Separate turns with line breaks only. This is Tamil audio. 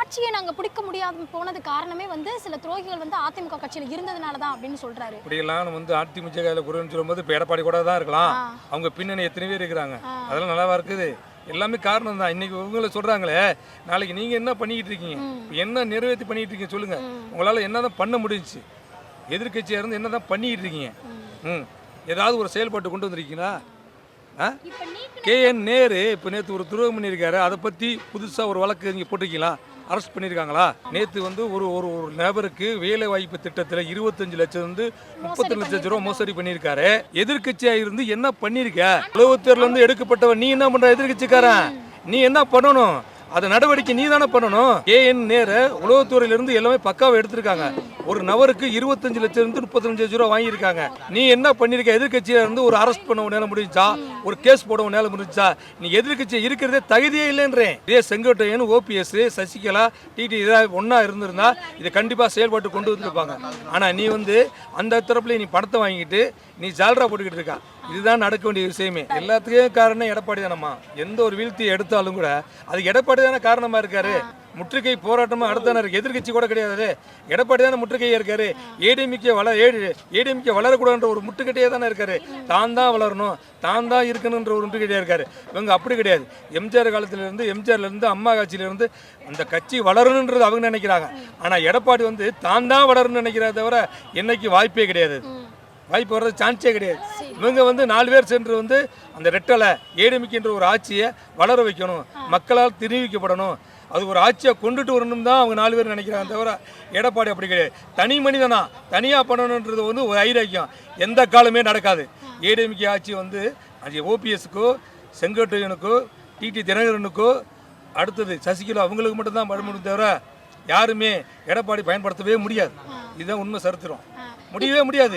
ஆட்சியை நாங்க பிடிக்க முடியாம போனது காரணமே வந்து சில துரோகிகள் வந்து அதிமுக கட்சியில இருந்ததுனால தான் அப்படின்னு சொல்றாரு.
இப்படியெல்லாம் வந்து அதிமுக குறைன்னு சொல்லும்போது இப்போ எடப்பாடி கூட தான் இருக்கலாம். அவங்க பின்னணி எத்தனை பேர் இருக்கிறாங்க. அதெல்லாம் நல்லாவா இருக்குது? எல்லாமே காரணம் தான். இன்னைக்கு இவங்கள சொல்றாங்களே நாளைக்கு நீங்க என்ன பண்ணிக்கிட்டு இருக்கீங்க? என்ன நிறைவேற்றி பண்ணிட்டு இருக்கீங்க சொல்லுங்க. உங்களால என்னதான் பண்ண முடிஞ்சுச்சு? எதிர்க்கட்சியா இருந்து என்னதான் பண்ணிக்கிட்டு இருக்கீங்க? ம். ஏதாவது ஒரு செயல்பாட்டு கொண்டு வந்திருக்கீங்களா? கே என் நேரு இப்போ நேற்று ஒரு துரோகம் பண்ணியிருக்காரு. அதை பற்றி புதுசாக ஒரு வழக்கு நீங்கள் போட்டிருக்கீங்களா? அரெஸ்ட் பண்ணியிருக்காங்களா? நேற்று வந்து ஒரு ஒரு ஒரு நபருக்கு வேலை வாய்ப்பு திட்டத்தில் இருபத்தஞ்சு லட்சம் இருந்து முப்பத்தி லட்சம் ரூபா மோசடி பண்ணியிருக்காரு. எதிர்க்கட்சியாக இருந்து என்ன பண்ணியிருக்க உளவுத்துறையில இருந்து எடுக்கப்பட்டவன் நீ என்ன பண்ணுற எதிர்கட்சிக்காரன் நீ என்ன பண்ணணும்? அதை நடவடிக்கை நீ தானே பண்ணணும்? ஏ என் நேர உளவுத்துறையிலிருந்து எல்லாமே பக்காவை எடுத்திருக்காங்க. ஒரு நபருக்கு இருபத்தஞ்சு லட்சம் இருந்து முப்பத்தஞ்சு லட்சம் ரூபா வாங்கியிருக்காங்க. நீ என்ன பண்ணியிருக்க எதிர்க்கட்சியா இருந்து ஒரு அரெஸ்ட் பண்ண உன்னால முடிஞ்சா ஒரு கேஸ் போட உன்னால முடிஞ்சா நீ எதிர்க்கட்சி இருக்கிறதே தகுதியே இல்லைன்றேன். இதே செங்கோட்டையன் ஓபிஎஸ் சசிகலா டிடி இதாக ஒன்றா இருந்திருந்தா இதை கண்டிப்பாக செயல்பாட்டு கொண்டு வந்துருப்பாங்க. ஆனால் நீ வந்து அந்த தரப்புல நீ பணத்தை வாங்கிட்டு நீ ஜால்ரா போட்டுக்கிட்டு இருக்கா? இதுதான் நடக்க வேண்டிய விஷயமே. எல்லாத்துக்கும் காரணம் எடப்பாடி தானம்மா எந்த ஒரு வீழ்த்தியை எடுத்தாலும் கூட அது எடப்பாடி தானே காரணமா இருக்காரு. முற்றுகை போராட்டமா அடுத்தானே இருக்கு. எதிர்கட்சி கூட கிடையாது எடப்பாடி தானே முற்றுகையா இருக்காரு ஏடிஎம்கே வள ஏடிஎம்கே வளரக்கூடாதுன்ற ஒரு முட்டுக்கட்டையே தானே இருக்காரு. தான் தான் வளரணும். தான் தான் இருக்கணுன்ற ஒரு முட்டுக்கட்டையா இருக்காரு. இவங்க அப்படி கிடையாது. எம்ஜிஆர் காலத்துல எம்ஜிஆர்லேருந்து அம்மா காட்சியிலேருந்து அந்த கட்சி வளரணுன்றது அவங்க நினைக்கிறாங்க. ஆனால் எடப்பாடி வந்து தான் தான் வளரணும்னு நினைக்கிறத தவிர என்னைக்கு வாய்ப்பே கிடையாது. வாய்ப்பு வர்றது சான்ஸே கிடையாது. இவங்க வந்து நாலு பேர் சென்று வந்து அந்த ரெட்டலை ஏடிமிக்கின்ற ஒரு ஆட்சியை வளர வைக்கணும். மக்களால் தெரிவிக்கப்படணும். அது ஒரு ஆட்சியை கொண்டுட்டு வரணும் தான் அவங்க நாலு பேர் நினைக்கிறாங்க தவிர எடப்பாடி அப்படி கிடையாது. தனி மனிதனா தனியாக பண்ணணுன்றது வந்து ஒரு ஐராக்கியம் எந்த காலமே நடக்காது. ஏடிஎம்கே ஆட்சி வந்து அது ஓபிஎஸ்க்கோ செங்கோட்டையனுக்கோ டிடி தினகரனுக்கோ அடுத்தது சசிகலா அவங்களுக்கு மட்டும்தான் பயன்படும் தவிர யாருமே எடப்பாடி பயன்படுத்தவே முடியாது. இதுதான் உண்மை சரித்திரம். முடியவே முடியாது.